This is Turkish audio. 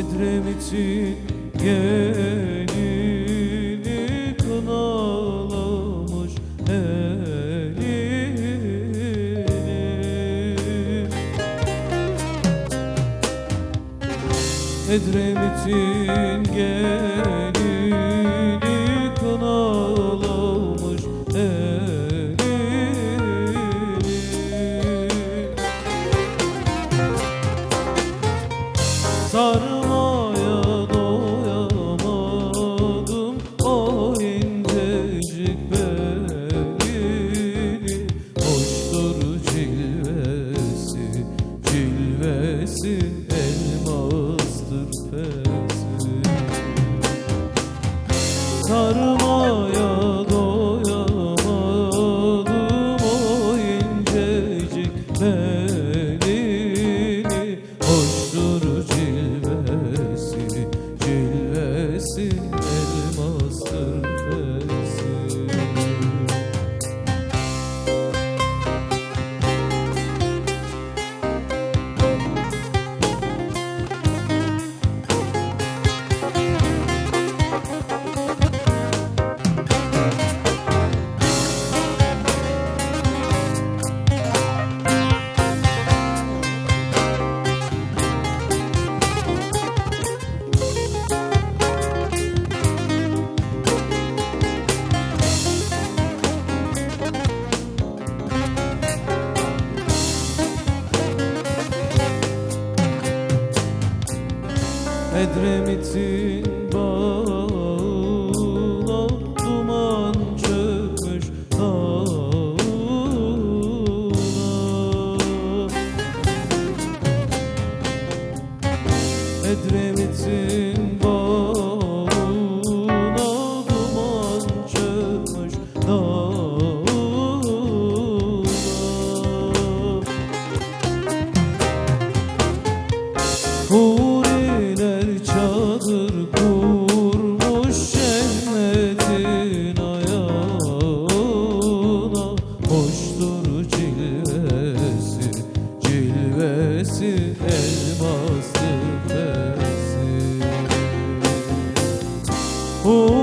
Edremit'in gelini kınalamış elini. Edremit'in gelini kınalamış elini. Sarmaya Sarmaya Edremit'in elması tersi. Oh.